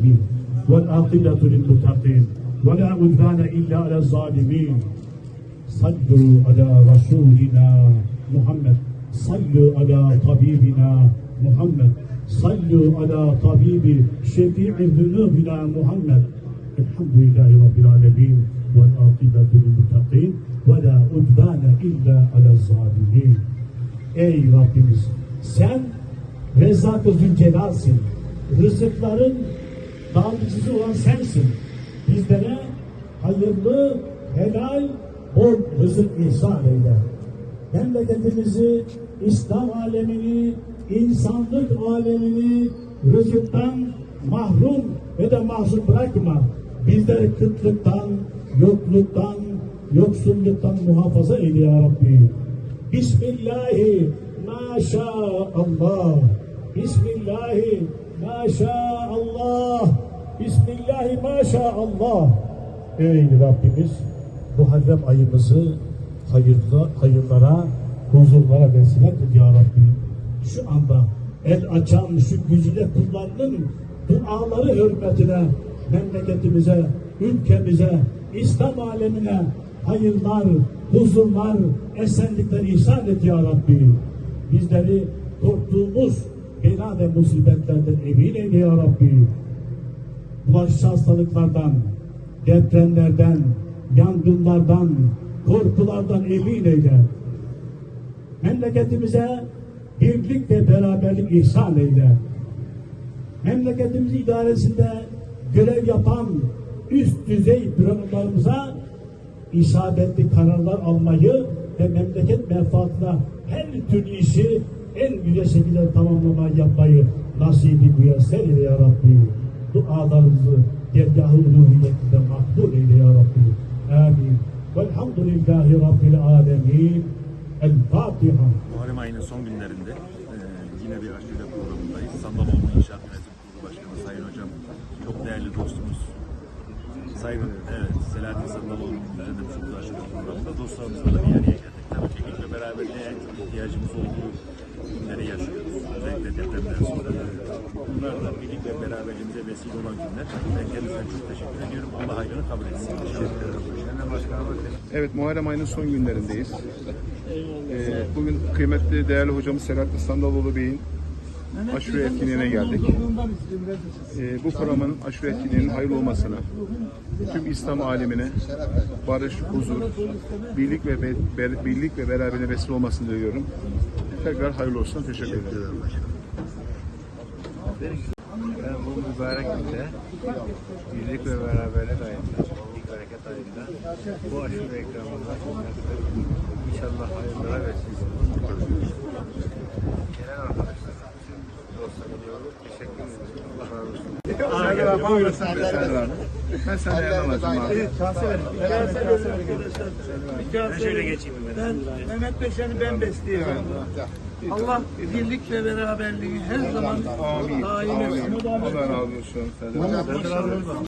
العالمين والعاقبة للمتقين ولا عدوان إلا على الظالمين صلوا على رسولنا محمد صلوا على طبيبنا محمد صلوا على طبيب شفيع ذنوبنا محمد الحمد لله رب العالمين والعاقبة للمتقين ولا عدوان إلا على الظالمين Ey Rabbimiz sen Rezzak-ı Zülcelal'sin. Rızıkların dağıtıcısı olan sensin. Bizlere hayırlı, helal, bol rızık ihsan eyle. Memleketimizi, İslam alemini, insanlık alemini rızıktan mahrum ve de mahzun bırakma. Bizleri kıtlıktan, yokluktan, yoksulluktan muhafaza eyle ya Rabbi. Bismillahi maşallah. Bismillahi maşallah. Bismillahi maşallah. Ey Rabbimiz Muharrem ayımızı hayırlı, hayırlara, huzurlara vesile kıl ya Rabbi. Şu anda el açan şu güzide kullarının duaları hürmetine memleketimize, ülkemize, İslam alemine hayırlar, huzurlar, esenlikler ihsan et ya Rabbi. Bizleri korktuğumuz bela ve musibetlerden emin eyle ya Rabbi. Bulaşıcı hastalıklardan, depremlerden, yangınlardan, korkulardan emin eyle. Memleketimize birlik ve beraberlik ihsan eyle. Memleketimiz idaresinde görev yapan üst düzey bürokratlarımıza isabetli kararlar almayı ve memleket menfaatına her türlü işi en güzel şekilde tamamlamayı yapmayı müyesser eyle ya Rabbi. Dualarımızı dergâh-ı uluhiyetinde makbul eyle ya Rabbi. Amin. Velhamdülillahi Rabbil alemin. El Fatiha. Muharrem ayının son günlerinde e, yine bir aşure programındayız. Sandaloğlu İnşaat Yönetim Kurulu Başkanı Sayın Hocam, çok değerli dostumuz Sayın evet, Selahattin Sandaloğlu düzenlemiş olduğu aşure programında dostlarımızla da bir araya geldik. Tabii ki beraberliğe çok ihtiyacımız olduğu günleri yaşıyoruz. Özellikle depremden sonra. Bunlar da birlik ve beraberliğimize vesile olan günler. Ben kendisine çok teşekkür ediyorum. Allah hayrını kabul etsin. Teşekkür ederim. Evet Muharrem ayının son günlerindeyiz. Ee, bugün kıymetli değerli hocamız Selahattin Sandaloğlu Bey'in aşure etkinliğine geldik. Ee, bu programın aşure etkinliğinin hayırlı olmasını, tüm İslam alemine barış, huzur, birlik ve be- be- birlik ve beraberliğe vesile olmasını diliyorum. Tekrar hayırlı olsun. Teşekkür ederim. Ben bu mübarek günde birlik ve beraberlik ayında, birlik bereket ayında bu aşure ikramında inşallah hayırlara vesile. Gelen arkadaşlar, dostlarım, teşekkür ederim. Allah razı olsun. Abi. Ben sana alacağım abi. Ben şöyle geçeyim. Ben Mehmet Beşen'i ben besliyorum. Allah birlik ve beraberliği her zaman daim etsin. Allah razı olsun.